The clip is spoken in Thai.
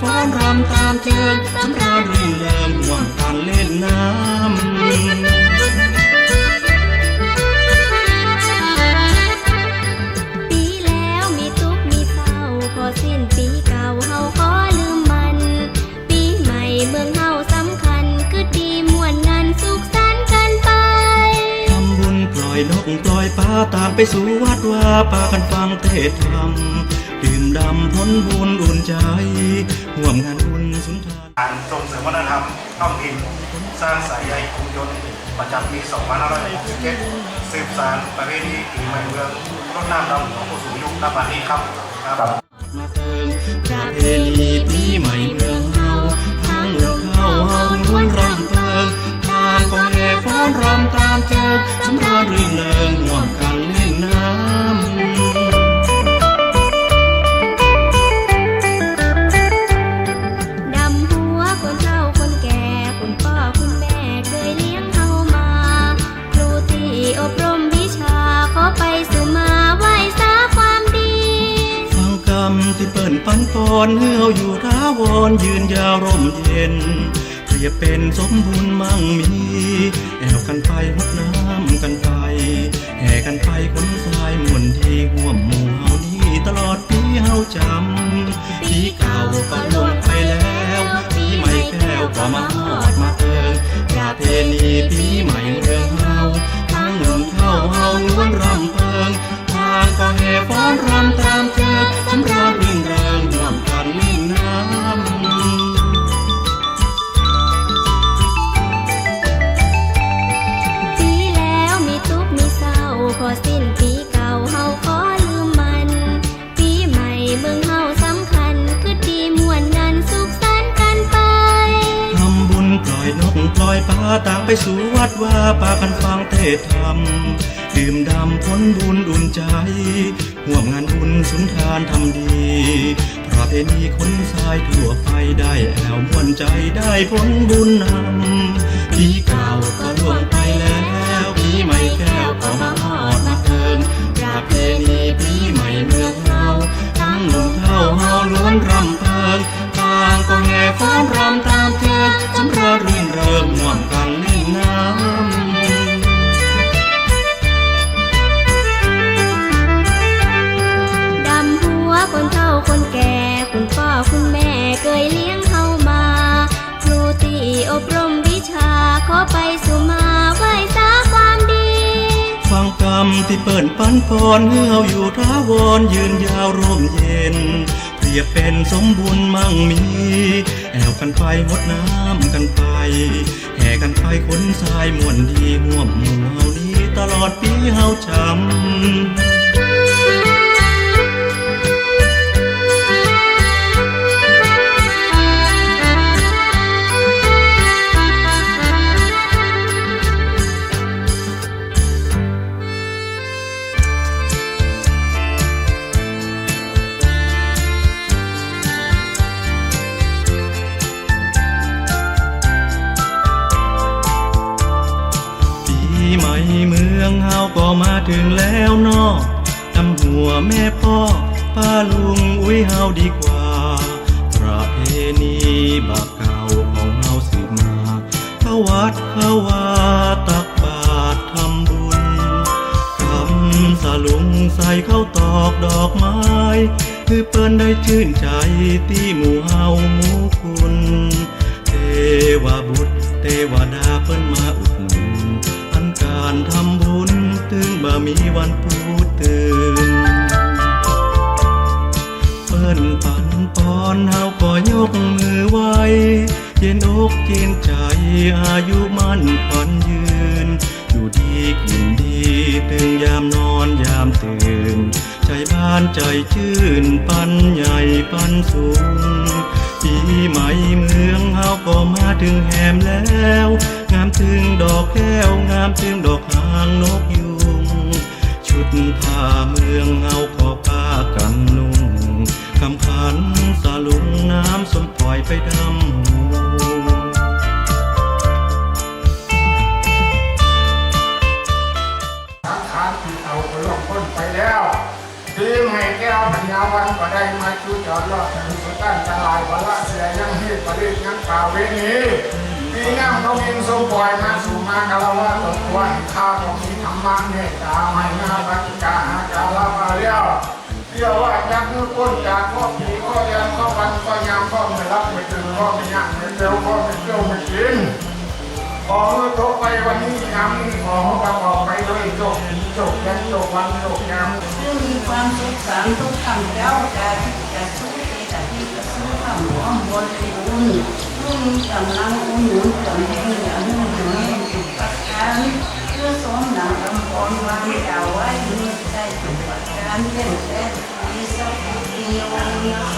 ฟ้อนรำตามเทิงสำราญรื่นเริงม่วนการเล่นน้ำ นกปล่อยปลาต่างไปสู่วัดว่าปากันฟังเทศธรรมดื่มดำพ้นบุญอุ่นใจห่วมงานบุญสุนทานการส่งเสริมวัฒนธรรมท้องถิ่นสร้างสายใยชุมชนประจำปี2567สืบสานประเพณีปีใหม่เมืองรดน้ำดำของผู้สูงอายุณบัดนี้ครับครับมาเติมประเพณีปีใหม่ นปันปอนเฮืออยู่ท้าวรยืนยาวร่มเย็นเปรียบเป็นสมบูรณ์มั่งมี แอวกันไปมดน้ำกันไปแห่กันไปคนสายมวนที่ห่วมหมู่เฮานี้ตลอดปีเฮาจำปีเก่าก็ล่วงไปแล้วปีใหม่แก้วก็มา ต่างไปสู่วัดว่าปากันฟังเทศธรรมดื่มดำพ้นบุญอุ่นใจห่วมงานบุญสุนทานทำดีประเพณีคนสายทั่วไปได้แอวมวนใจได้พ้นบุญนำปีเก่าก็ล่วงไปแล้วปีใหม่แก้วก็มาฮอดมาเติมประเพณีปีใหม่เมืองเฮาทั้งหนุ่มเท่าเฮาล้วนรำ ไปสู่มาไหว้สาความดี ฟังกรรมที่เปิ่นปันปอนเฮืออยู่ท้าวรยืนยาวร่มเย็น เปรียบเป็นสมบุญมั่งมี แอวกันไปหดน้ำกันไป แห่กันไปคนสายมวนดีห่วมหมู่เฮานี้ตลอดปีเฮาจำ ก็มาถึงแล้วเนอกทำหัวแม่พ่อป้าลุงอุ้ยเฮาดีกว่า ประเพณีบาปเก่าของเฮาสืบมาเข้าวัดเข้าวาตักบาตรทำบุญคำสลุงใส่เข้าตอกดอกไม้ คือเปิ้นได้ชื่นใจที่หมู่เฮาหมู่คุณเทวบุตรเทวดาเปิ้นมาอุดหนุนอันการทำบุญ บ่มีวันพูดตื่นเปิ้นปันปอนเฮาก็ยกมือไหวเย็นอกเย็นใจอายุมันขวัญยืน อยู่ดีกินดีตื่นยามนอนยามตื่น ใจบ้านใจชื่นปันใหญ่ปันสูงปีใหม่เมืองเฮาก็มาถึงแหมแล้ว งามถึงดอกแก้วงามถึงดอกหางนก ผ้าเมืองเฮาก็ผ้ากันนุ่งคำขันสาลุงน้ำสมปล่อยไปดำหูสังขารที่เอาไปล่วงพ้นไปแล้วทีมให้แก้วปัญญาวันก็ได้มาชูจอดรอดถึงสุดต้านตลายวันละเสียยังฮีปริศยังกล่าวเวนีปีน้ำเขากินสมปล่อยมาสู่มากะละว่าตกวันข้าของมีธรรมะเนต ยักษ์มือก้นจากข้อผีข้อยันข้อวันข้อยามข้อไม่รับไม่ตื่นข้อไม่ยังไม่เตียวข้อไม่เที่ยวไม่กินขอมือตกไปวันนี้ยามนี้ขอประกอบไปด้วยโจกผีโจกยันโจกวันโจกยามซึ่งมีความสุขสันต์ทุกคำเจ้าจะจะสู้ที่จะที่จะสู้คำหัวบนบุญซึ่งกำลังอุ่นหนุนตนเองอย่างหุ่นแม่สุขการเพื่อสมหนังลำพอนวางเจ้าไว้เมื่อได้สุขการเล่นแต่มีสักที โอน